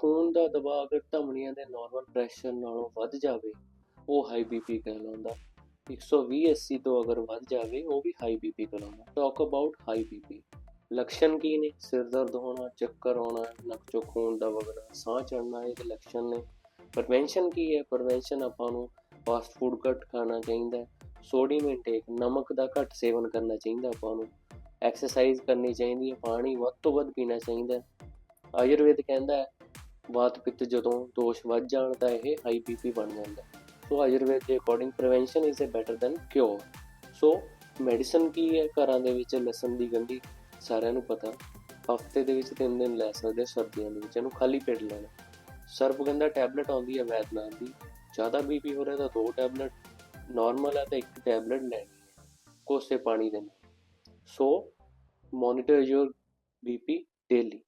ਖੂਨ ਦਾ ਦਬਾਅ ਅਗਰ ਧਮਣੀਆਂ ਦੇ ਨਾਰਮਲ ਪ੍ਰੈਸ਼ਰ ਨਾਲੋਂ ਵੱਧ ਜਾਵੇ, ਉਹ ਹਾਈ ਬੀਪੀ ਕਹਿਲਾਉਂਦਾ। 120 80 ਤੋਂ ਅਗਰ ਵੱਧ ਜਾਵੇ, ਉਹ ਵੀ ਹਾਈ ਬੀਪੀ ਕਹਿਲਾਉਂਦਾ। ਟਾਕ ਅਬਾਊਟ ਹਾਈ ਬੀਪੀ ਲੱਛਣ ਕੀ ਨੇ? ਸਿਰ ਦਰਦ ਹੋਣਾ, ਚੱਕਰ ਆਉਣਾ, ਨੱਕ ਚੋਂ ਖੂਨ ਦਾ ਵਗਣਾ, ਸਾਹ ਚੜਨਾ ਇਹ ਲੱਛਣ ਨੇ। ਪ੍ਰੀਵੈਂਸ਼ਨ ਕੀ ਹੈ? ਪ੍ਰੀਵੈਂਸ਼ਨ ਆਪਾਂ ਨੂੰ ਫਾਸਟ ਫੂਡ ਘੱਟ ਖਾਣਾ ਚਾਹੀਦਾ ਹੈ। ਸੋਡੀਅਮ ਇਨਟੇਕ ਨਮਕ ਦਾ ਘੱਟ ਸੇਵਨ ਕਰਨਾ ਚਾਹੀਦਾ ਆਪਾਂ ਨੂੰ। ਐਕਸਰਸਾਈਜ਼ ਕਰਨੀ ਚਾਹੀਦੀ ਹੈ, ਪਾਣੀ ਵੱਧ ਤੋਂ ਵੱਧ ਪੀਣਾ ਚਾਹੀਦਾ ਆਯੁਰਵੇਦ ਕਹਿੰਦਾ ਹੈ ਵਾਤ ਪਿੱਤ ਜਦੋਂ ਦੋਸ਼ ਵੱਧ ਜਾਣ ਤਾਂ ਇਹ ਹਾਈ ਬੀਪੀ ਬਣ ਜਾਂਦਾ। ਸੋ ਆਯੁਰਵੇਦ ਦੇ according prevention is a better than cure so medicine ਕੀ ਹੈ? ਘਰਾਂ ਦੇ ਵਿੱਚ ਲਸਣ ਦੀ ਗੰਢੀ, ਸਾਰਿਆਂ ਨੂੰ ਪਤਾ। ਹਫ਼ਤੇ ਦੇ ਵਿੱਚ ਤਿੰਨ ਦਿਨ ਲੈ ਸਕਦੇ ਸਰਦੀਆਂ ਦੇ ਵਿੱਚ, ਇਹਨੂੰ ਖਾਲੀ ਪੇਟ ਲੈਣਾ। ਸਰਪਗੰਧਾ ਟੈਬਲੇਟ ਆਉਂਦੀ ਹੈ ਵੈਦਨਾਥ ਦੀ। ਜ਼ਿਆਦਾ ਬੀਪੀ ਹੋ ਰਿਹਾ ਤਾਂ ਦੋ ਟੈਬਲੇਟ ਨਾਰਮਲ ਹੈ ਤਾਂ ਇੱਕ ਟੈਬਲੇਟ ਲੈਣੀ ਹੈ ਕੋਸੇ ਪਾਣੀ ਦੇ ਨਾਲ। So monitor your BP daily